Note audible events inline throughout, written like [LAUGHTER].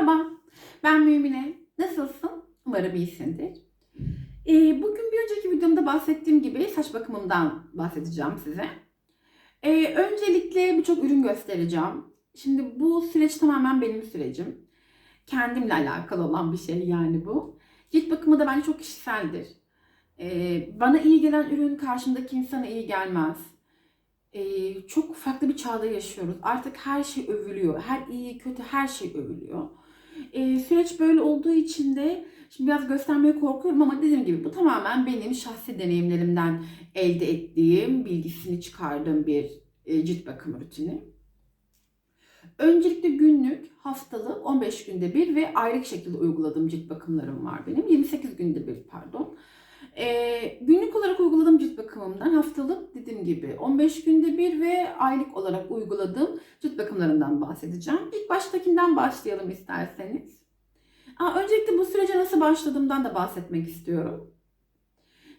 Merhaba, ben Mümine. Nasılsın? Umarım iyisindir. Ee, bugün bir önceki videomda bahsettiğim gibi saç bakımımdan bahsedeceğim size. Ee, öncelikle birçok ürün göstereceğim. Şimdi bu süreç tamamen benim sürecim. Kendimle alakalı olan bir şey yani bu. Cilt bakımı da bence çok kişiseldir. Ee, bana iyi gelen ürün karşımdaki insana iyi gelmez. Ee, çok farklı bir çağda yaşıyoruz. Artık her şey övülüyor. Her iyi kötü her şey övülüyor. Ee, süreç böyle olduğu için de şimdi biraz göstermeye korkuyorum ama dediğim gibi bu tamamen benim şahsi deneyimlerimden elde ettiğim, bilgisini çıkardığım bir e, cilt bakım rutini. Öncelikle günlük, haftalık, 15 günde bir ve aylık şekilde uyguladığım cilt bakımlarım var benim. 28 günde bir pardon. Ee, günlük olarak uyguladığım bakımımdan haftalık dediğim gibi 15 günde bir ve aylık olarak uyguladığım cilt bakımlarından bahsedeceğim. İlk baştakinden başlayalım isterseniz. Aa, öncelikle bu sürece nasıl başladığımdan da bahsetmek istiyorum.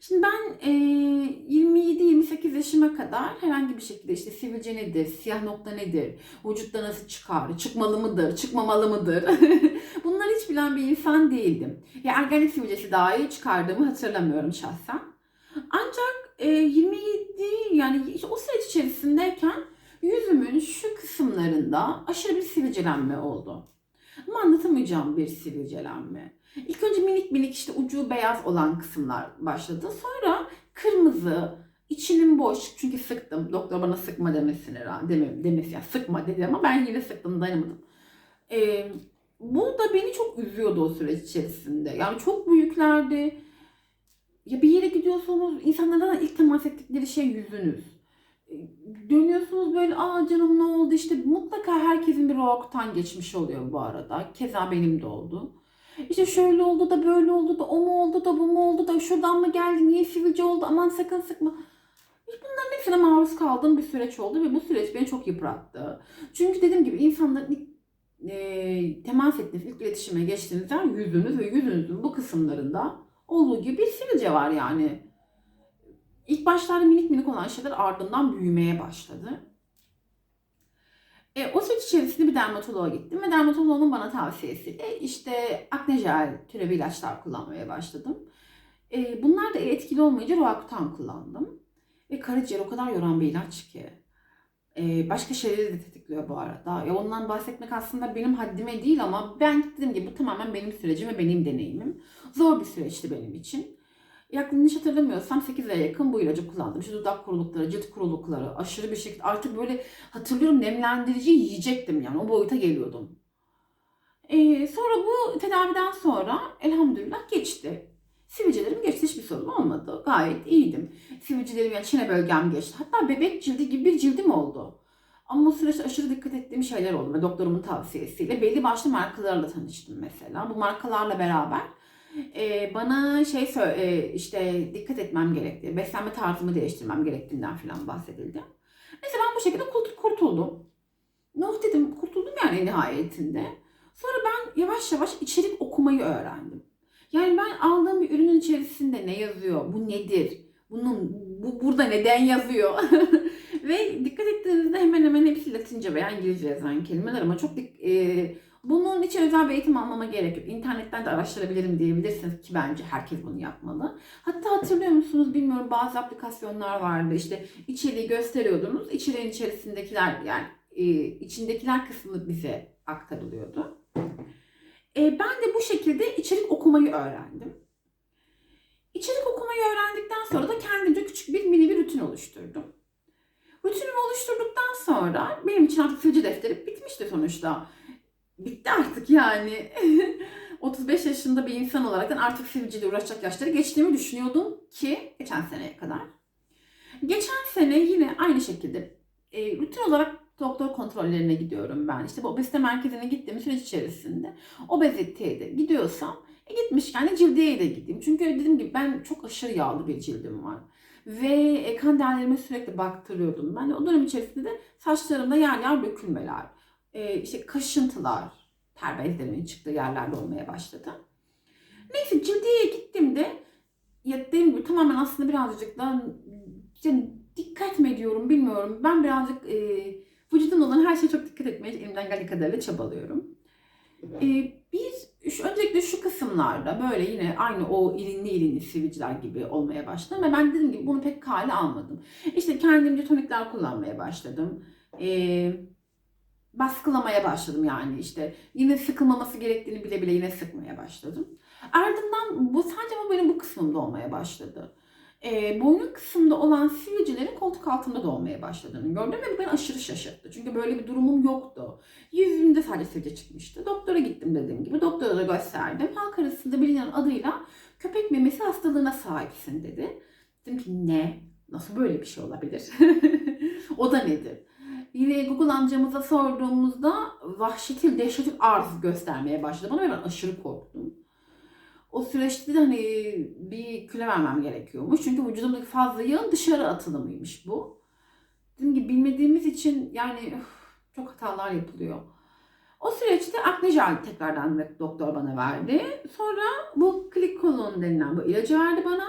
Şimdi ben e, 27-28 yaşıma kadar herhangi bir şekilde işte sivilce nedir, siyah nokta nedir, vücutta nasıl çıkar, çıkmalı mıdır, çıkmamalı mıdır? [LAUGHS] Bunları hiç bilen bir insan değildim. Ya ergenlik sivilcesi dahi çıkardığımı hatırlamıyorum şahsen. Ancak e, 27 yani o süreç içerisindeyken yüzümün şu kısımlarında aşırı bir sivilcelenme oldu. Ama anlatamayacağım bir sivilcelenme. İlk önce minik minik işte ucu beyaz olan kısımlar başladı. Sonra kırmızı, içinin boş çünkü sıktım. Doktor bana sıkma demesine demem, demesi yani sıkma dedi ama ben yine sıktım dayanamadım. Ee, bu da beni çok üzüyordu o süreç içerisinde. Yani çok büyüklerdi. Ya bir yere gidiyorsunuz insanlardan ilk temas ettikleri şey yüzünüz. Ee, Dönüyorsunuz böyle aa canım ne oldu işte mutlaka herkesin bir roaktan geçmiş oluyor bu arada. Keza benim de oldu. İşte şöyle oldu da böyle oldu da o mu oldu da bu mu oldu da şuradan mı geldi niye sivilce oldu aman sakın sıkma. Bunların hepsine maruz kaldığım bir süreç oldu ve bu süreç beni çok yıprattı. Çünkü dediğim gibi insanların ilk e, temas ettiğiniz, ilk iletişime geçtiğiniz yer yüzünüz ve yüzünüzün bu kısımlarında olduğu gibi bir sivilce var yani. İlk başlarda minik minik olan şeyler ardından büyümeye başladı. E, o süreç içerisinde bir dermatoloğa gittim ve dermatoloğun bana tavsiyesiyle işte akne jel türevi ilaçlar kullanmaya başladım. E, bunlar da etkili olmayınca Roacutan kullandım. Ve karaciğer o kadar yoran bir ilaç ki. E, başka şeyleri de tetikliyor bu arada. E, ondan bahsetmek aslında benim haddime değil ama ben dediğim gibi bu tamamen benim sürecim ve benim deneyimim. Zor bir süreçti benim için. Yaklaşık hatırlamıyorsam 8 aya yakın bu ilacı kullandım. İşte dudak kurulukları, cilt kurulukları aşırı bir şekilde artık böyle hatırlıyorum nemlendirici yiyecektim yani o boyuta geliyordum. Ee, sonra bu tedaviden sonra elhamdülillah geçti. Sivilcelerim geçti hiçbir sorun olmadı. Gayet iyiydim. Sivilcelerim yani çene bölgem geçti. Hatta bebek cildi gibi bir cildim oldu. Ama o süreçte aşırı dikkat ettiğim şeyler oldu ve doktorumun tavsiyesiyle belli başlı markalarla tanıştım mesela. Bu markalarla beraber e, bana şey e, işte dikkat etmem gerektiği, beslenme tarzımı değiştirmem gerektiğinden falan bahsedildi. Neyse ben bu şekilde kurt- kurtuldum. Noh dedim kurtuldum yani nihayetinde. Sonra ben yavaş yavaş içerik okumayı öğrendim. Yani ben aldığım bir ürünün içerisinde ne yazıyor, bu nedir, bunun bu burada neden yazıyor [LAUGHS] ve dikkat ettiğinizde hemen hemen hepsi Latince veya İngilizce yazan kelimeler ama çok e, bunun için özel bir eğitim almama gerek yok. İnternetten de araştırabilirim diyebilirsiniz ki bence herkes bunu yapmalı. Hatta hatırlıyor musunuz bilmiyorum bazı aplikasyonlar vardı işte içeriği gösteriyordunuz. İçeriğin içerisindekiler yani e, içindekiler kısmı bize aktarılıyordu. E, ben de bu şekilde içerik okumayı öğrendim. İçerik okumayı öğrendikten sonra da kendimce küçük bir mini bir rutin oluşturdum. Rutinimi oluşturduktan sonra benim için artık sılcı defteri bitmişti sonuçta bitti artık yani. [LAUGHS] 35 yaşında bir insan olarak artık sivilceyle uğraşacak yaşları geçtiğimi düşünüyordum ki geçen seneye kadar. Geçen sene yine aynı şekilde e, rutin olarak doktor kontrollerine gidiyorum ben. İşte bu obezite merkezine gittiğim süreç içerisinde obeziteye de gidiyorsam e, gitmişken de cildiyeye de gideyim. Çünkü dediğim gibi ben çok aşırı yağlı bir cildim var. Ve e, kan değerlerime sürekli baktırıyordum. Ben o dönem içerisinde de saçlarımda yer yer dökülmeler, e, işte kaşıntılar, ter bezlerimin çıktığı yerlerde olmaya başladı. Neyse cildiyeye gittiğimde ya dediğim gibi tamamen aslında birazcık da yani dikkat mi ediyorum bilmiyorum. Ben birazcık e, vücudumda olan her şeye çok dikkat etmeye elimden geldiği kadarıyla çabalıyorum. Ee, bir, şu, öncelikle şu kısımlarda böyle yine aynı o irinli irinli sivilceler gibi olmaya başladım. Ve ben dediğim gibi bunu pek kale almadım. İşte kendimce tonikler kullanmaya başladım. Ee, baskılamaya başladım yani işte yine sıkılmaması gerektiğini bile bile yine sıkmaya başladım. Ardından bu sadece bu benim bu kısmımda olmaya başladı. E, boynun kısmında olan sivilcelerin koltuk altında da başladığını gördüm ve bu beni aşırı şaşırttı. Çünkü böyle bir durumum yoktu. Yüzümde sadece sivilce çıkmıştı. Doktora gittim dediğim gibi. Doktora da gösterdim. Halk arasında bilinen adıyla köpek memesi hastalığına sahipsin dedi. Dedim ki ne? Nasıl böyle bir şey olabilir? [LAUGHS] o da nedir? Yine Google amcamıza sorduğumuzda vahşetil, dehşetil arz göstermeye başladı bana ben aşırı korktum. O süreçte de hani bir kilo vermem gerekiyormuş. Çünkü vücudumdaki fazla yağın dışarı atılımıymış bu. Dediğim gibi bilmediğimiz için yani üf, çok hatalar yapılıyor. O süreçte akne jel tekrardan doktor bana verdi. Sonra bu klikolon denilen bu ilacı verdi bana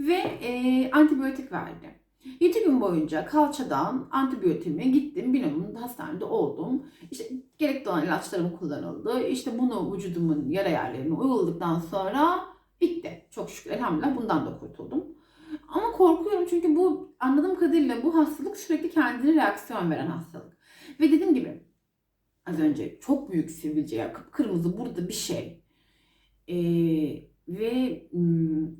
ve e, antibiyotik verdi. 7 gün boyunca kalçadan antibiyotiğime gittim. Bilmiyorum hastanede oldum. İşte gerekli olan ilaçlarım kullanıldı. İşte bunu vücudumun yara yerlerine uyguladıktan sonra bitti. Çok şükür elhamdülillah bundan da kurtuldum. Ama korkuyorum çünkü bu anladığım kadarıyla bu hastalık sürekli kendine reaksiyon veren hastalık. Ve dediğim gibi az önce çok büyük sivilce ya kıpkırmızı burada bir şey. Ee, ve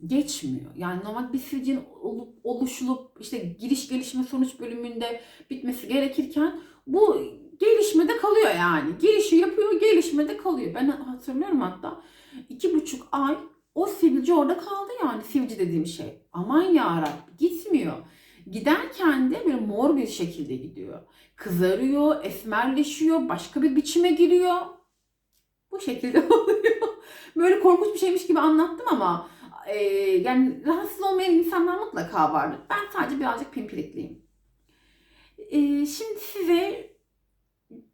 geçmiyor. Yani normal bir sivilcenin olup oluşulup işte giriş gelişme sonuç bölümünde bitmesi gerekirken bu gelişmede kalıyor yani. Girişi yapıyor, gelişmede kalıyor. Ben hatırlıyorum hatta iki buçuk ay o sivilce orada kaldı yani sivilce dediğim şey. Aman yarabbim gitmiyor. Giderken de böyle mor bir şekilde gidiyor. Kızarıyor, esmerleşiyor, başka bir biçime giriyor. Bu şekilde [LAUGHS] oluyor. Böyle korkunç bir şeymiş gibi anlattım ama e, yani rahatsız olmayan insanlar mutlaka vardır. Ben sadece birazcık pimpirikliyim. E, şimdi size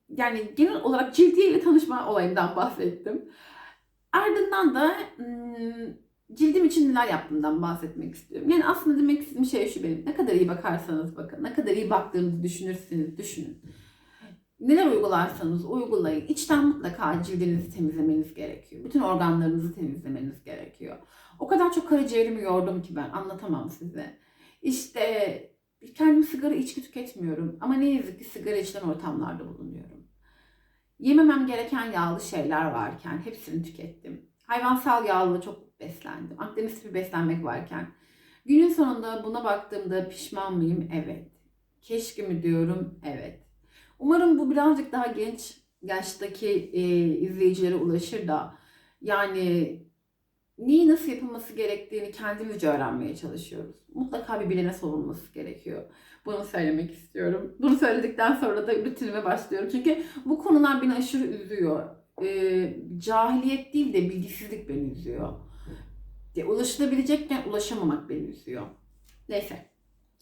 yani genel olarak cildiye ile tanışma olayından bahsettim. Ardından da cildim için neler yaptığımdan bahsetmek istiyorum. Yani aslında demek istediğim şey şu benim. Ne kadar iyi bakarsanız bakın, ne kadar iyi baktığınızı düşünürseniz düşünün. Neler uygularsanız uygulayın. İçten mutlaka cildinizi temizlemeniz gerekiyor. Bütün organlarınızı temizlemeniz gerekiyor. O kadar çok karaciğerimi yordum ki ben anlatamam size. İşte kendim sigara içki tüketmiyorum ama ne yazık ki sigara içilen ortamlarda bulunuyorum. Yememem gereken yağlı şeyler varken hepsini tükettim. Hayvansal yağlı çok beslendim. Akdeniz tipi beslenmek varken. Günün sonunda buna baktığımda pişman mıyım? Evet. Keşke mi diyorum? Evet. Umarım bu birazcık daha genç yaştaki e, izleyicilere ulaşır da yani neyi nasıl yapılması gerektiğini kendimizce öğrenmeye çalışıyoruz. Mutlaka bir bilene sorulması gerekiyor. Bunu söylemek istiyorum. Bunu söyledikten sonra da rutinime başlıyorum. Çünkü bu konular beni aşırı üzüyor. E, cahiliyet değil de bilgisizlik beni üzüyor. E, ulaşılabilecekken ulaşamamak beni üzüyor. Neyse.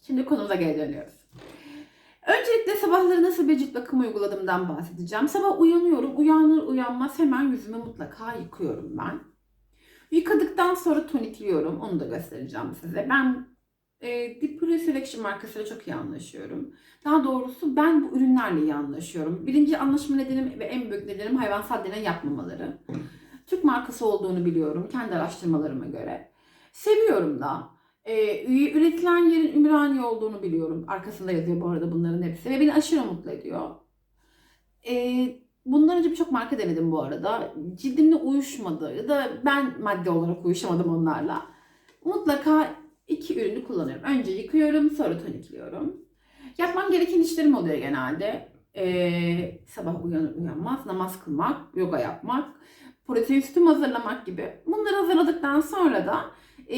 Şimdi konumuza geri dönüyoruz. Öncelikle sabahları nasıl bir cilt bakımı uyguladığımdan bahsedeceğim. Sabah uyanıyorum. Uyanır uyanmaz hemen yüzümü mutlaka yıkıyorum ben. Yıkadıktan sonra tonikliyorum. Onu da göstereceğim size. Ben e, Deep Selection markasıyla çok iyi anlaşıyorum. Daha doğrusu ben bu ürünlerle iyi anlaşıyorum. Birinci anlaşma nedenim ve en büyük nedenim hayvansal deney yapmamaları. Türk markası olduğunu biliyorum kendi araştırmalarıma göre. Seviyorum da. Ee, üretilen yerin Ümraniye olduğunu biliyorum. Arkasında yazıyor bu arada bunların hepsi. Ve beni aşırı mutlu ediyor. Ee, bundan önce birçok marka denedim bu arada. Cildimle uyuşmadı ya da ben madde olarak uyuşamadım onlarla. Mutlaka iki ürünü kullanıyorum. Önce yıkıyorum sonra tonikliyorum. Yapmam gereken işlerim oluyor genelde. Ee, sabah uyanır uyanmaz namaz kılmak, yoga yapmak, protein sütüm hazırlamak gibi. Bunları hazırladıktan sonra da e,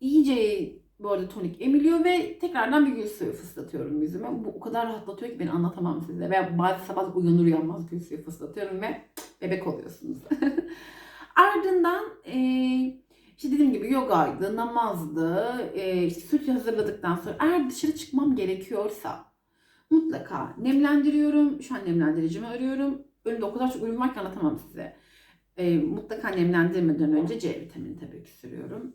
iyice bu arada tonik emiliyor ve tekrardan bir gül suyu fıslatıyorum yüzüme. Bu o kadar rahatlatıyor ki beni anlatamam size. Veya bazı sabah uyanır uyanmaz gül suyu fıslatıyorum ve bebek oluyorsunuz. [LAUGHS] Ardından e, işte dediğim gibi yogaydı, namazdı, e, işte süt hazırladıktan sonra eğer dışarı çıkmam gerekiyorsa mutlaka nemlendiriyorum. Şu an nemlendiricimi arıyorum. Önümde o kadar çok ürün var ki anlatamam size. E, mutlaka nemlendirmeden önce C vitamini tabii ki sürüyorum.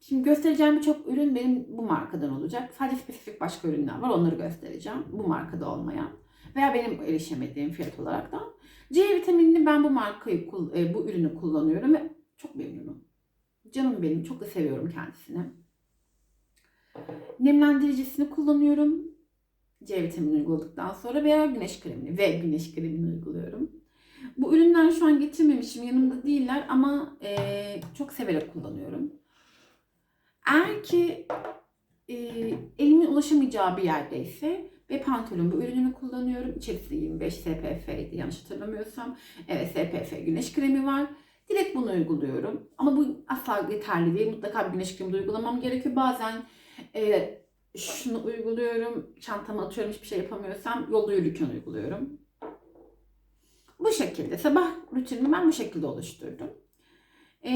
Şimdi göstereceğim birçok ürün benim bu markadan olacak. Sadece spesifik başka ürünler var. Onları göstereceğim. Bu markada olmayan. Veya benim erişemediğim fiyat olarak da. C vitaminini ben bu markayı, e, bu ürünü kullanıyorum ve çok memnunum. Canım benim, çok da seviyorum kendisini. Nemlendiricisini kullanıyorum. C vitamini uyguladıktan sonra veya güneş kremini ve güneş kremini uyguluyorum. Bu ürünler şu an getirmemişim yanımda değiller ama eee, çok severek kullanıyorum. Eğer ki eee, elimin ulaşamayacağı bir yerdeyse ve pantolon bu ürününü kullanıyorum. İçerisinde 25 SPF'ydi yanlış hatırlamıyorsam. Evet SPF güneş kremi var. Direkt bunu uyguluyorum. Ama bu asla yeterli değil. Mutlaka bir güneş kremi de uygulamam gerekiyor. Bazen e, şunu uyguluyorum. Çantama atıyorum hiçbir şey yapamıyorsam yolda yürürken uyguluyorum. Bu şekilde. Sabah rutinimi ben bu şekilde oluşturdum. E,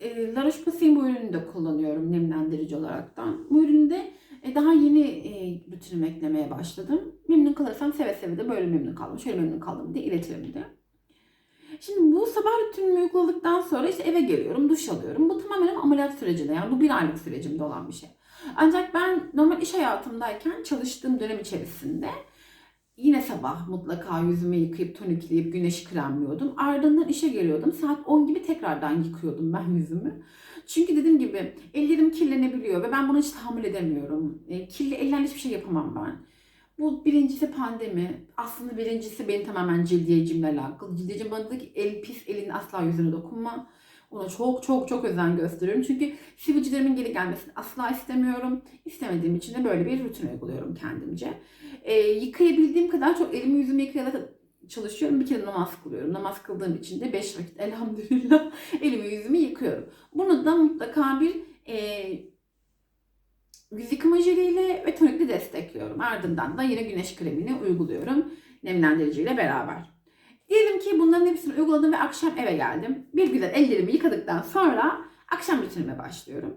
e, La Roche-Posay'in bu ürünü de kullanıyorum nemlendirici olaraktan. Bu ürünü de e, daha yeni e, rutinime eklemeye başladım. Memnun kalırsam seve seve de böyle memnun kaldım. Şöyle memnun kaldım diye iletirim de. Şimdi bu sabah rutinimi uyguladıktan sonra işte eve geliyorum, duş alıyorum. Bu tamamen ama ameliyat sürecinde yani bu bir aylık sürecimde olan bir şey. Ancak ben normal iş hayatımdayken çalıştığım dönem içerisinde yine sabah mutlaka yüzümü yıkayıp tonikleyip güneş kremliyordum. Ardından işe geliyordum. Saat 10 gibi tekrardan yıkıyordum ben yüzümü. Çünkü dediğim gibi ellerim kirlenebiliyor ve ben bunu hiç tahammül edemiyorum. E, kirli ellerle hiçbir şey yapamam ben. Bu birincisi pandemi. Aslında birincisi benim tamamen cildiyecimle alakalı. Cildiyecim bana dedi ki el pis elin asla yüzüne dokunma. Ona çok çok çok özen gösteriyorum. Çünkü sivilcelerimin geri gelmesini asla istemiyorum. İstemediğim için de böyle bir rutin uyguluyorum kendimce. Ee, yıkayabildiğim kadar çok elimi yüzümü yıkayarak çalışıyorum. Bir kere namaz kılıyorum. Namaz kıldığım için de 5 vakit [LAUGHS] elhamdülillah elimi yüzümü yıkıyorum. Bunu da mutlaka bir e, yüz yıkama jeliyle ve tonikle destekliyorum. Ardından da yine güneş kremini uyguluyorum nemlendiriciyle beraber. Diyelim ki bunların hepsini uyguladım ve akşam eve geldim. Bir güzel ellerimi yıkadıktan sonra akşam rutinime başlıyorum.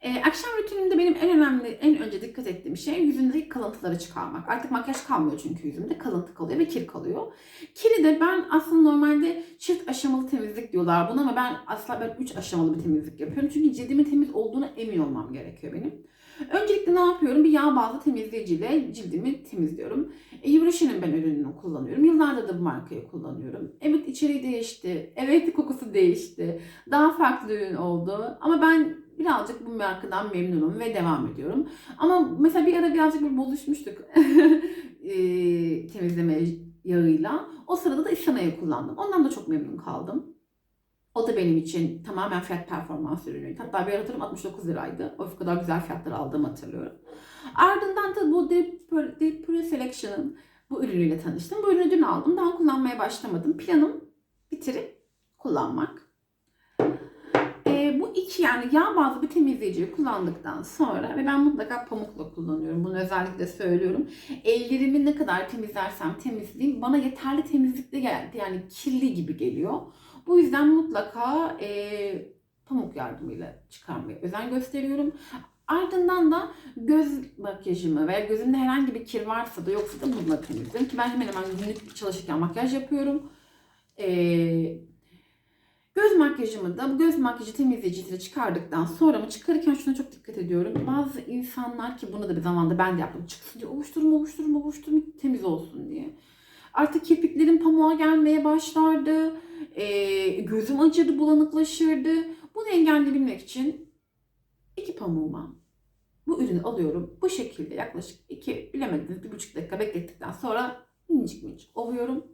Ee, akşam rutinimde benim en önemli, en önce dikkat ettiğim şey yüzümdeki kalıntıları çıkarmak. Artık makyaj kalmıyor çünkü yüzümde kalıntı kalıyor ve kir kalıyor. Kiri de ben aslında normalde çift aşamalı temizlik diyorlar buna ama ben asla ben üç aşamalı bir temizlik yapıyorum. Çünkü cildimin temiz olduğuna emin olmam gerekiyor benim. Öncelikle ne yapıyorum? Bir yağ bazlı temizleyiciyle cildimi temizliyorum. E, Yvroshin'in ben ürününü kullanıyorum. Yıllardır da bu markayı kullanıyorum. Evet içeriği değişti. Evet kokusu değişti. Daha farklı ürün oldu. Ama ben birazcık bu markadan memnunum ve devam ediyorum. Ama mesela bir ara birazcık bir bozuşmuştuk [LAUGHS] e, temizleme yağıyla. O sırada da İslana'yı kullandım. Ondan da çok memnun kaldım. O da benim için tamamen fiyat performans ürünüydü. Hatta bir hatırım 69 liraydı. O kadar güzel fiyatları aldığımı hatırlıyorum. Ardından da bu Deep Pure Selection'ın bu ürünüyle tanıştım. Bu ürünü dün aldım. Daha kullanmaya başlamadım. Planım bitirip kullanmak. Ee, bu iki yani yağ bazlı bir temizleyiciyi kullandıktan sonra ve ben mutlaka pamukla kullanıyorum. Bunu özellikle söylüyorum. Ellerimi ne kadar temizlersem temizleyeyim bana yeterli temizlikte geldi. Yani kirli gibi geliyor. Bu yüzden mutlaka e, pamuk yardımıyla çıkarmaya özen gösteriyorum. Ardından da göz makyajımı veya gözümde herhangi bir kir varsa da yoksa da bununla temizliyorum. Ki ben hemen hemen günlük çalışırken makyaj yapıyorum. Ee, göz makyajımı da bu göz makyajı temizleyicisiyle çıkardıktan sonra mı çıkarırken şuna çok dikkat ediyorum. Bazı insanlar ki bunu da bir zamanda ben de yaptım. Çıksın diye ovuşturma ovuşturma ovuşturma temiz olsun diye. Artık kirpiklerim pamuğa gelmeye başlardı. Ee, gözüm acırdı, bulanıklaşırdı. Bunu engelleyebilmek için iki pamuğuma bu ürünü alıyorum. Bu şekilde yaklaşık iki bilemediniz bir buçuk dakika beklettikten sonra minicik minicik ovuyorum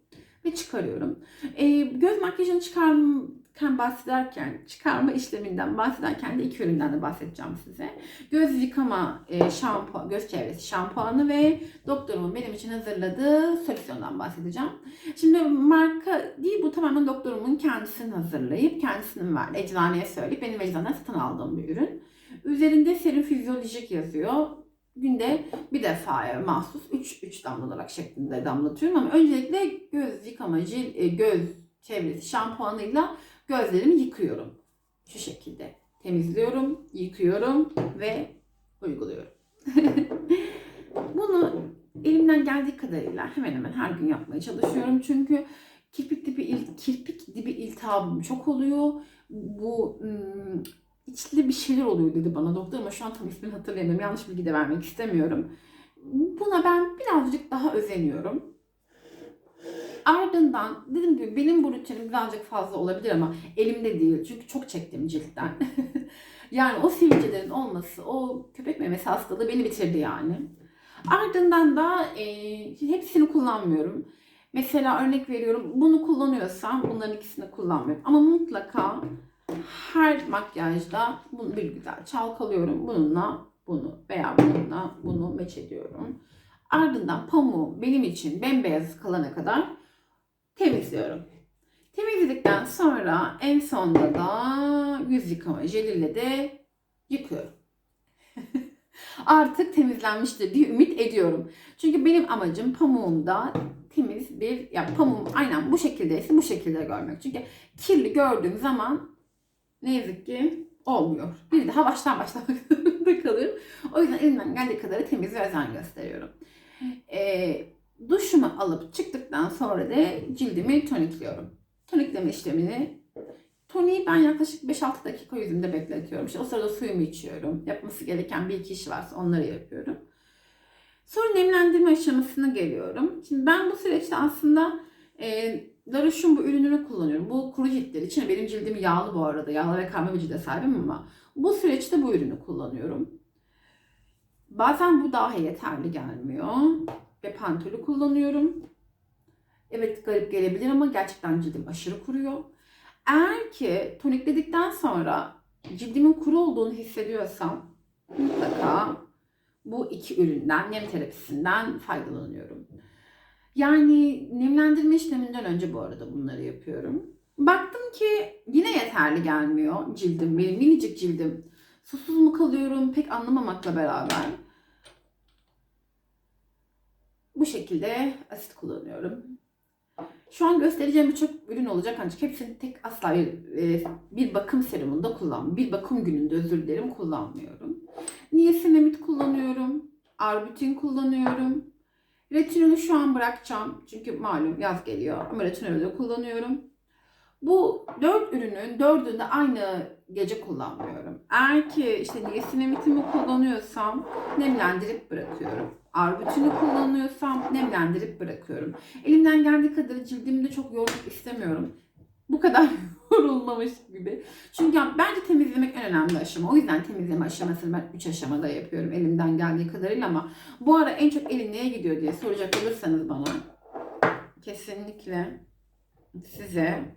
ve çıkarıyorum. Ee, göz makyajını çıkarırken bahsederken, çıkarma işleminden bahsederken de iki üründen de bahsedeceğim size. Göz yıkama e, şampuan, göz çevresi şampuanı ve doktorumun benim için hazırladığı solüsyondan bahsedeceğim. Şimdi marka değil bu tamamen doktorumun kendisini hazırlayıp kendisinin verdi. Eczaneye söyleyip benim eczaneden satın aldığım bir ürün. Üzerinde serum fizyolojik yazıyor. Günde bir defaya mahsus 3 3 damlalarak şeklinde damlatıyorum ama öncelikle göz yıkama cil, e, göz çevresi şampuanıyla gözlerimi yıkıyorum. Şu şekilde temizliyorum, yıkıyorum ve uyguluyorum. [LAUGHS] Bunu elimden geldiği kadarıyla hemen hemen her gün yapmaya çalışıyorum. Çünkü kirpik dibi kirpik dibi iltihabım çok oluyor. Bu ım, içli bir şeyler oluyor dedi bana doktor ama şu an tam ismini hatırlayamıyorum. Yanlış bilgi de vermek istemiyorum. Buna ben birazcık daha özeniyorum. Ardından dediğim gibi benim bu rutinim birazcık fazla olabilir ama elimde değil. Çünkü çok çektim ciltten. [LAUGHS] yani o sivilcelerin olması, o köpek memesi hastalığı beni bitirdi yani. Ardından da e, hepsini kullanmıyorum. Mesela örnek veriyorum bunu kullanıyorsam bunların ikisini kullanmıyorum. Ama mutlaka her makyajda bunu bir güzel çalkalıyorum. Bununla bunu veya bununla bunu meç ediyorum. Ardından pamuğu benim için bembeyaz kalana kadar temizliyorum. Temizledikten sonra en sonda da yüz yıkama jeliyle de yıkıyorum. [LAUGHS] Artık temizlenmiştir diye ümit ediyorum. Çünkü benim amacım pamuğumda temiz bir, ya pamuğum aynen bu şekildeyse bu şekilde görmek. Çünkü kirli gördüğüm zaman ne yazık ki olmuyor. Bir daha baştan başlamak [LAUGHS] zorunda kalıyorum. O yüzden elimden geldiği kadar temiz ve özen gösteriyorum. Ee, duşumu alıp çıktıktan sonra da cildimi tonikliyorum. Tonikleme işlemini Toniği ben yaklaşık 5-6 dakika yüzümde bekletiyorum. İşte o sırada suyumu içiyorum. Yapması gereken bir iki iş varsa onları yapıyorum. Sonra nemlendirme aşamasına geliyorum. Şimdi ben bu süreçte aslında e, La bu ürününü kullanıyorum. Bu kuru ciltler için benim cildim yağlı bu arada. Yağlı ve karma bir cilde sahibim ama bu süreçte bu ürünü kullanıyorum. Bazen bu dahi yeterli gelmiyor. Ve pantolü kullanıyorum. Evet garip gelebilir ama gerçekten cildim aşırı kuruyor. Eğer ki tonikledikten sonra cildimin kuru olduğunu hissediyorsam mutlaka bu iki üründen, nem terapisinden faydalanıyorum. Yani nemlendirme işleminden önce bu arada bunları yapıyorum. Baktım ki yine yeterli gelmiyor cildim, benim minicik cildim. Susuz mu kalıyorum pek anlamamakla beraber. Bu şekilde asit kullanıyorum. Şu an göstereceğim birçok ürün olacak ancak hepsini tek asla bir, e, bir bakım serumunda kullan, bir bakım gününde özür dilerim kullanmıyorum. Niacinamide kullanıyorum, arbutin kullanıyorum. Retinolü şu an bırakacağım çünkü malum yaz geliyor ama retinolü de kullanıyorum. Bu dört ürünün dördünü de aynı gece kullanmıyorum. Eğer ki işte niacinamide'imi kullanıyorsam nemlendirip bırakıyorum. Arbutini kullanıyorsam nemlendirip bırakıyorum. Elimden geldiği kadar cildimde çok yormak istemiyorum. Bu kadar [LAUGHS] yorulmamış gibi. Çünkü bence temizlemek en önemli aşama. O yüzden temizleme aşamasını ben 3 aşamada yapıyorum elimden geldiği kadarıyla ama bu ara en çok elin neye gidiyor diye soracak olursanız bana kesinlikle size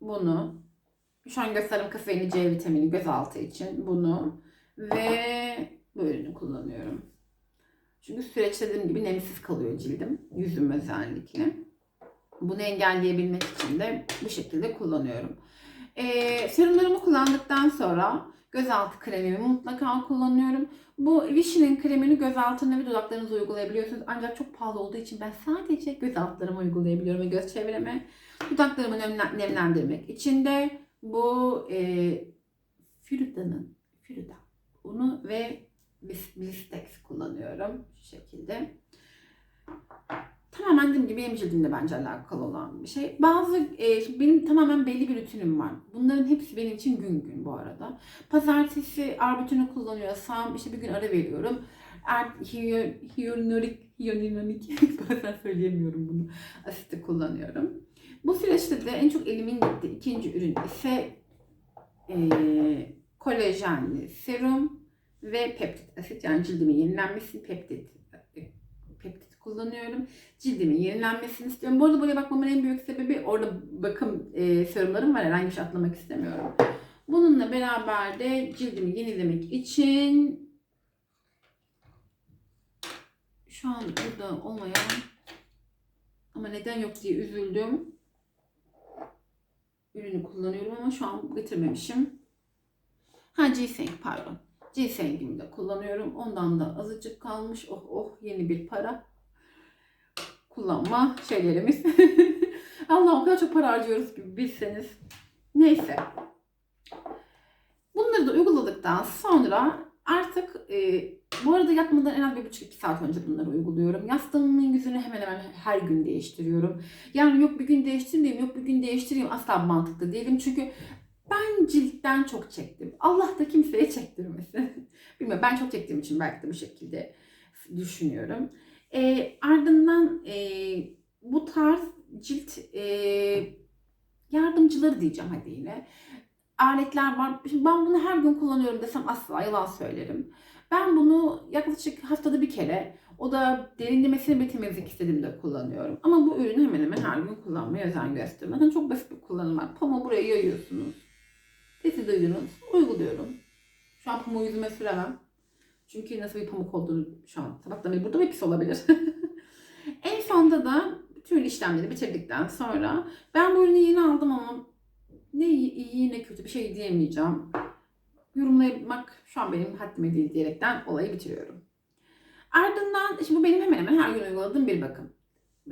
bunu şu an gösterdim kafeini C vitamini gözaltı için bunu ve bu ürünü kullanıyorum. Çünkü süreçte dediğim gibi nemsiz kalıyor cildim. Yüzüm özellikle. Bunu engelleyebilmek için de bu şekilde kullanıyorum. Ee, serumlarımı kullandıktan sonra gözaltı kremimi mutlaka kullanıyorum. Bu Vichy'nin kremini göz altına ve dudaklarınıza uygulayabiliyorsunuz. Ancak çok pahalı olduğu için ben sadece göz altlarıma uygulayabiliyorum ve göz çevreme. Dudaklarımı nemlen- nemlendirmek için de bu e, Fürüda'nın Fürüda unu ve Lis- Listex kullanıyorum şu şekilde. Tamamen dediğim gibi benim cildimle bence alakalı olan bir şey. Bazı e, benim tamamen belli bir rutinim var. Bunların hepsi benim için gün gün bu arada. Pazartesi arbutini kullanıyorsam işte bir gün ara veriyorum. Er, hiyo- hyaluronik, hyaluronik, [LAUGHS] bazen söyleyemiyorum bunu. Asiti kullanıyorum. Bu süreçte de en çok elimin gittiği ikinci ürün ise e, kolajenli serum ve peptit asit yani cildimin yenilenmesi peptit e, peptit kullanıyorum. Cildimin yenilenmesini istiyorum. Bu arada buraya bakmamın en büyük sebebi orada bakım e, serumlarım var. Herhangi bir şey atlamak istemiyorum. Bununla beraber de cildimi yenilemek için şu an burada olmayan ama neden yok diye üzüldüm. Ürünü kullanıyorum ama şu an getirmemişim. Ha Ginseng pardon. Ginseng'imi de kullanıyorum. Ondan da azıcık kalmış. Oh oh yeni bir para. Kullanma şeylerimiz. [LAUGHS] Allah o kadar çok para harcıyoruz gibi bilseniz. Neyse. Bunları da uyguladıktan sonra artık e, bu arada yatmadan en az bir buçuk iki saat önce bunları uyguluyorum. Yastığımın yüzünü hemen hemen her gün değiştiriyorum. Yani yok bir gün değiştirmeyeyim, yok bir gün değiştireyim asla mantıklı değilim. Çünkü Ben ciltten çok çektim. Allah da kimseye çektirmesin. [LAUGHS] Bilmiyorum ben çok çektiğim için belki de bu şekilde düşünüyorum. E, ardından e, bu tarz cilt e, yardımcıları diyeceğim hadi yine. Aletler var. Şimdi ben bunu her gün kullanıyorum desem asla yalan söylerim. Ben bunu yaklaşık haftada bir kere o da derinlemesine bir temizlik istediğimde kullanıyorum. Ama bu ürünü hemen hemen her gün kullanmaya özen gösteriyorum. Zaten çok basit bir kullanım var. Pamuğu buraya yayıyorsunuz. Sesi duydunuz. Uyguluyorum. Şu an pamuğu yüzüme süremem. Çünkü nasıl bir pamuk olduğunu şu an sabahtan burada pis olabilir. [LAUGHS] en sonda da bütün işlemleri bitirdikten sonra ben bu ürünü yeni aldım ama ne iyi ne kötü bir şey diyemeyeceğim. Yorumlamak şu an benim haddime değil diyerekten olayı bitiriyorum. Ardından, şimdi bu benim hemen hemen her gün uyguladığım bir bakım.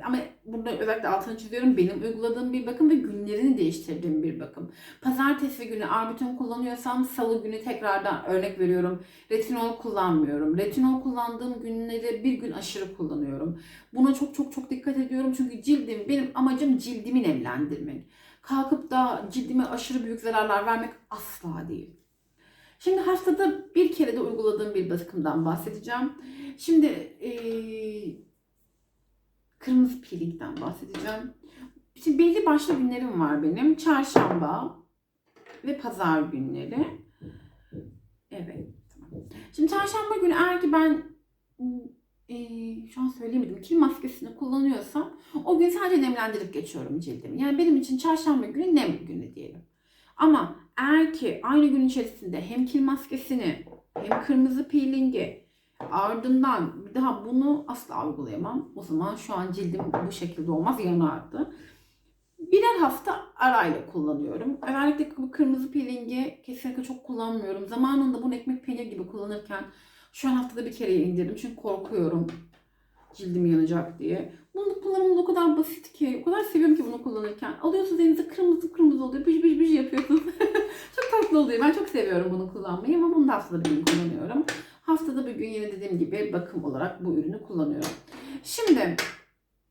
Ama burada özellikle altını çiziyorum. Benim uyguladığım bir bakım ve günlerini değiştirdiğim bir bakım. Pazartesi günü arbutin kullanıyorsam salı günü tekrardan örnek veriyorum. Retinol kullanmıyorum. Retinol kullandığım günleri bir gün aşırı kullanıyorum. Buna çok çok çok dikkat ediyorum. Çünkü cildim, benim amacım cildimi nemlendirmek. Kalkıp da cildime aşırı büyük zararlar vermek asla değil. Şimdi haftada bir kere de uyguladığım bir bakımdan bahsedeceğim. Şimdi eee, kırmızı peelingden bahsedeceğim. Şimdi belli başlı günlerim var benim. Çarşamba ve pazar günleri. Evet. Şimdi çarşamba günü eğer ki ben eee, şu an söyleyemedim. Kil maskesini kullanıyorsam o gün sadece nemlendirip geçiyorum cildimi. Yani benim için çarşamba günü nem günü diyelim. Ama eğer ki aynı gün içerisinde hem kil maskesini hem kırmızı peelingi ardından bir daha bunu asla uygulayamam. O zaman şu an cildim bu şekilde olmaz yanardı. Birer hafta arayla kullanıyorum. Özellikle bu kırmızı peelingi kesinlikle çok kullanmıyorum. Zamanında bunu ekmek peynir gibi kullanırken şu an haftada bir kereye indirdim. Çünkü korkuyorum cildim yanacak diye. Bunun kullanımı o kadar basit ki, o kadar seviyorum ki bunu kullanırken. Alıyorsunuz elinize kırmızı kırmızı oluyor, bıj bıj bıj yapıyorsunuz. [LAUGHS] oluyor. Ben çok seviyorum bunu kullanmayı ama bunu da haftada bir gün kullanıyorum. Haftada bir gün yine dediğim gibi bakım olarak bu ürünü kullanıyorum. Şimdi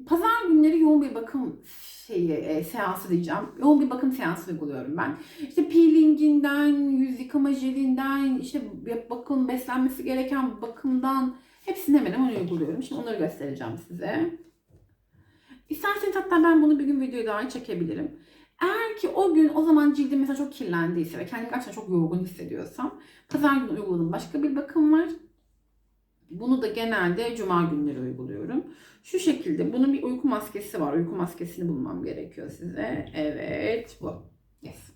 pazar günleri yoğun bir bakım şeyi, e, seansı diyeceğim. Yoğun bir bakım seansı uyguluyorum ben. İşte peelinginden, yüz yıkama jelinden, işte bakım beslenmesi gereken bakımdan hepsini hemen hemen uyguluyorum. Şimdi onları göstereceğim size. İsterseniz hatta ben bunu bir gün videoyu daha çekebilirim. Eğer ki o gün o zaman cildim mesela çok kirlendiyse ve kendimi gerçekten çok yorgun hissediyorsam pazar günü uyguladığım başka bir bakım var. Bunu da genelde cuma günleri uyguluyorum. Şu şekilde bunun bir uyku maskesi var. Uyku maskesini bulmam gerekiyor size. Evet bu. Yes.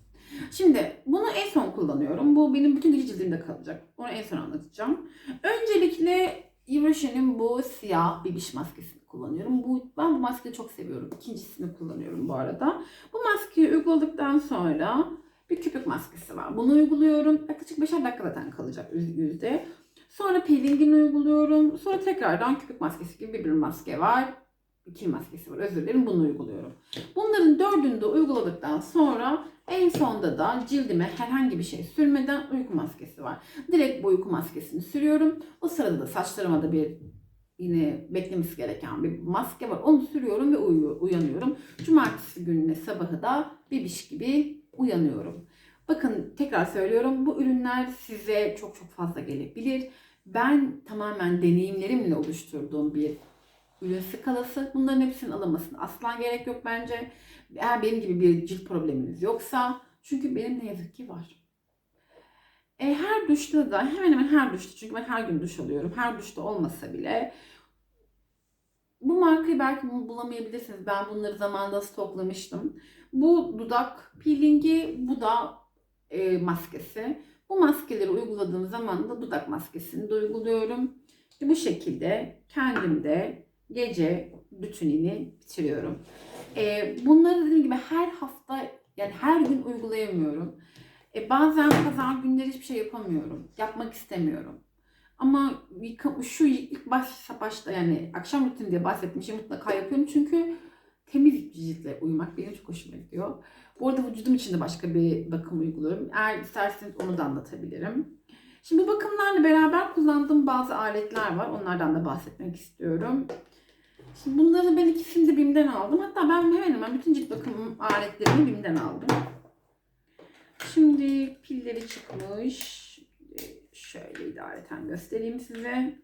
Şimdi bunu en son kullanıyorum. Bu benim bütün gece cildimde kalacak. Onu en son anlatacağım. Öncelikle Yves bu siyah bibiş maskesini kullanıyorum. Bu, ben bu maskeyi çok seviyorum. İkincisini kullanıyorum bu arada. Bu maskeyi uyguladıktan sonra bir köpük maskesi var. Bunu uyguluyorum. Yaklaşık 5'er dakika zaten kalacak yüzde. Sonra peelingini uyguluyorum. Sonra tekrardan köpük maskesi gibi bir maske var. Kil maskesi var özür dilerim bunu uyguluyorum. Bunların dördünü de uyguladıktan sonra en sonda da cildime herhangi bir şey sürmeden uyku maskesi var. Direkt bu uyku maskesini sürüyorum. O sırada da saçlarıma da bir yine beklemesi gereken bir maske var. Onu sürüyorum ve uyu, uyanıyorum. Cumartesi gününe sabahı da bibiş gibi uyanıyorum. Bakın tekrar söylüyorum bu ürünler size çok çok fazla gelebilir. Ben tamamen deneyimlerimle oluşturduğum bir ürün skalası. Bunların hepsinin alınmasına asla gerek yok bence. Eğer benim gibi bir cilt probleminiz yoksa çünkü benim ne yazık ki var. E, her duşta da hemen hemen her duşta çünkü ben her gün duş alıyorum. Her duşta olmasa bile bu markayı belki bulamayabilirsiniz. Ben bunları zamanında stoklamıştım. Bu dudak peelingi, bu da e, maskesi. Bu maskeleri uyguladığım zaman da dudak maskesini de uyguluyorum. Bu şekilde kendimde gece bütününü bitiriyorum. E, bunları dediğim gibi her hafta yani her gün uygulayamıyorum. E, bazen pazar günleri hiçbir şey yapamıyorum. Yapmak istemiyorum. Ama şu ilk baş, başta yani akşam rutini diye bahsetmişim mutlaka yapıyorum. Çünkü temiz ciltle uyumak benim çok hoşuma gidiyor. Bu arada vücudum için de başka bir bakım uyguluyorum. Eğer isterseniz onu da anlatabilirim. Şimdi bakımlarla beraber kullandığım bazı aletler var. Onlardan da bahsetmek istiyorum. Şimdi bunları ben ikisini de BİM'den aldım. Hatta ben hemen hemen bütün cilt bakım aletlerini BİM'den aldım. Şimdi pilleri çıkmış. Şöyle idareten göstereyim size.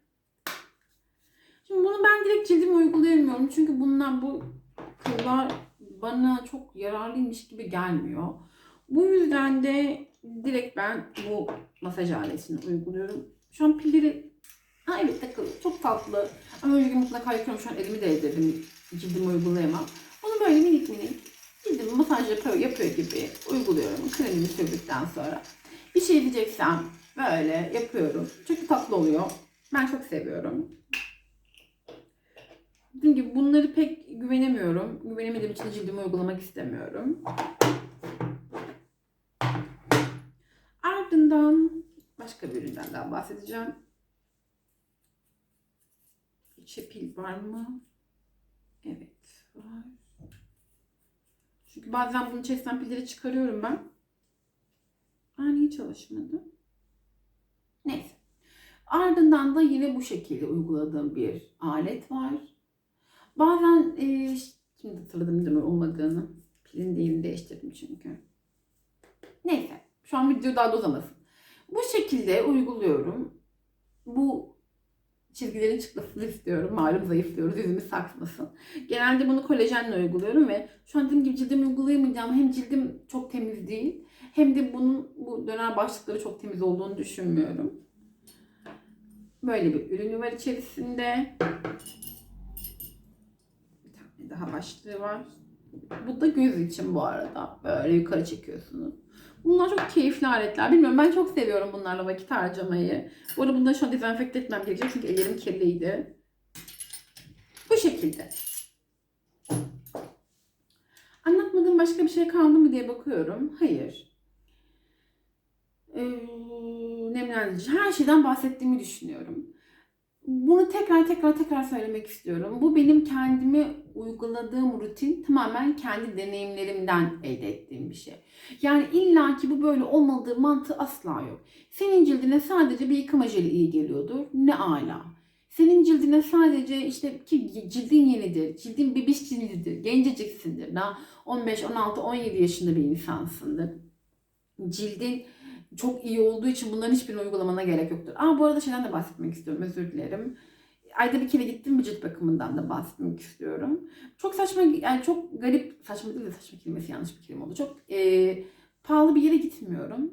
Şimdi bunu ben direkt cildime uygulayamıyorum. Çünkü bunlar bu kıllar bana çok yararlıymış gibi gelmiyor. Bu yüzden de direkt ben bu masaj aletini uyguluyorum. Şu an pilleri ha evet takılı. Çok tatlı. Ama önce mutlaka yıkıyorum. Şu an elimi değdirdim. Cildime uygulayamam. Onu böyle minik minik cildime masaj yapıyor, yapıyor gibi uyguluyorum. Kremini sürdükten sonra. Bir şey diyeceksem böyle yapıyorum. Çok tatlı oluyor. Ben çok seviyorum. Dediğim gibi bunları pek güvenemiyorum. Güvenemediğim için de cildime uygulamak istemiyorum. Ardından başka bir üründen daha bahsedeceğim. İçe pil var mı? Evet var. Çünkü bazen bunun içerisinden pilleri çıkarıyorum ben. Aa niye çalışmadı? Neyse. Ardından da yine bu şekilde uyguladığım bir alet var. Bazen e, şimdi hatırladım neden olmadığını. Pilin değerini değiştirdim çünkü. Neyse. Şu an video daha da. Bu şekilde uyguluyorum. Bu çizgilerin çıkmasını istiyorum. Malum zayıflıyoruz. Yüzümüz saksmasın. Genelde bunu kolajenle uyguluyorum ve şu an dediğim gibi cildimi uygulayamayacağım. Hem cildim çok temiz değil hem de bunun bu döner başlıkları çok temiz olduğunu düşünmüyorum. Böyle bir ürünü var içerisinde. Bir tane daha başlığı var. Bu da göz için bu arada. Böyle yukarı çekiyorsunuz. Bunlar çok keyifli aletler. Bilmiyorum ben çok seviyorum bunlarla vakit harcamayı. Bu arada bunları şu an dezenfekte etmem gerekecek çünkü ellerim kirliydi. Bu şekilde. Anlatmadığım başka bir şey kaldı mı diye bakıyorum. Hayır. Ee, nemlendirici. Her şeyden bahsettiğimi düşünüyorum. Bunu tekrar tekrar tekrar söylemek istiyorum. Bu benim kendimi uyguladığım rutin tamamen kendi deneyimlerimden elde ettiğim bir şey. Yani illaki bu böyle olmadığı mantığı asla yok. Senin cildine sadece bir yıkama jeli iyi geliyordur. Ne ala. Senin cildine sadece işte ki cildin yenidir, cildin bebiş cildidir, genceciksindir. Daha 15, 16, 17 yaşında bir insansındır. Cildin çok iyi olduğu için bunların hiçbirini uygulamana gerek yoktur. Aa bu arada şeyden de bahsetmek istiyorum özür dilerim. Ayda bir kere gittim bir cilt bakımından da bahsetmek istiyorum. Çok saçma yani çok garip saçma değil de saçma kelimesi yanlış bir kelime oldu. Çok e, pahalı bir yere gitmiyorum.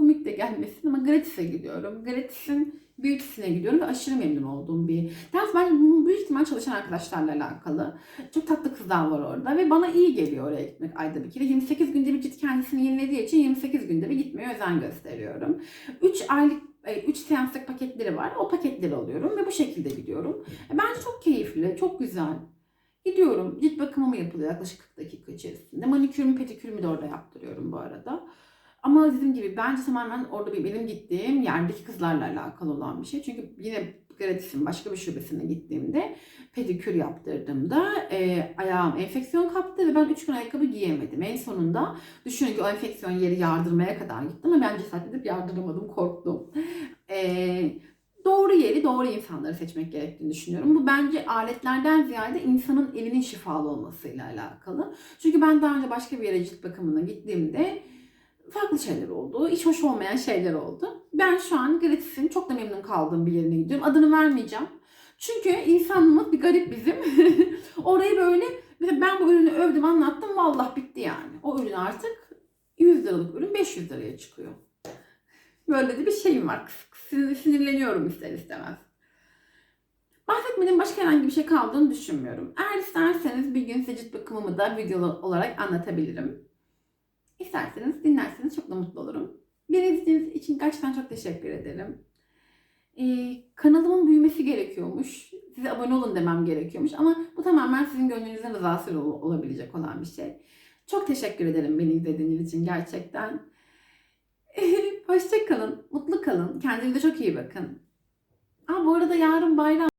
Komik de gelmesin ama gratis'e gidiyorum. Gratis'in beauty'sine gidiyorum ve aşırı memnun olduğum bir. Ders bence bunun büyük ihtimal çalışan arkadaşlarla alakalı. Çok tatlı kızlar var orada ve bana iyi geliyor oraya gitmek ayda bir kere. 28 günde bir cilt kendisini yenilediği için 28 günde bir gitmeye özen gösteriyorum. 3 aylık 3 seanslık paketleri var. O paketleri alıyorum ve bu şekilde gidiyorum. E, Bence çok keyifli, çok güzel. Gidiyorum. Cilt bakımımı yapılıyor yaklaşık 40 dakika içerisinde. Manikürümü, pedikürümü de orada yaptırıyorum bu arada. Ama dediğim gibi bence tamamen orada bir benim gittiğim yerdeki kızlarla alakalı olan bir şey. Çünkü yine Gratis'in başka bir şubesine gittiğimde pedikür yaptırdığımda e, ayağım enfeksiyon kaptı ve ben 3 gün ayakkabı giyemedim. En sonunda düşünün ki o enfeksiyon yeri yardırmaya kadar gittim ama ben cesaret edip yardıramadım, korktum. E, doğru yeri, doğru insanları seçmek gerektiğini düşünüyorum. Bu bence aletlerden ziyade insanın elinin şifalı olmasıyla alakalı. Çünkü ben daha önce başka bir yere cilt bakımına gittiğimde farklı şeyler oldu. Hiç hoş olmayan şeyler oldu. Ben şu an Gratis'in çok da memnun kaldığım bir yerine gidiyorum. Adını vermeyeceğim. Çünkü insanımız bir garip bizim. [LAUGHS] Orayı böyle ben bu ürünü övdüm anlattım vallahi bitti yani. O ürün artık 100 liralık ürün 500 liraya çıkıyor. Böyle de bir şeyim var. Sinir, sinirleniyorum ister istemez. Bahsetmediğim başka herhangi bir şey kaldığını düşünmüyorum. Eğer isterseniz bir gün size cilt bakımımı da video olarak anlatabilirim. İsterseniz dinlerseniz çok da mutlu olurum. Beni izlediğiniz için gerçekten çok teşekkür ederim. Ee, kanalımın büyümesi gerekiyormuş. Size abone olun demem gerekiyormuş. Ama bu tamamen sizin gönlünüzün rızası ol- olabilecek olan bir şey. Çok teşekkür ederim beni izlediğiniz için gerçekten. Hoşça kalın, mutlu kalın. Kendinize çok iyi bakın. Aa, bu arada yarın bayram.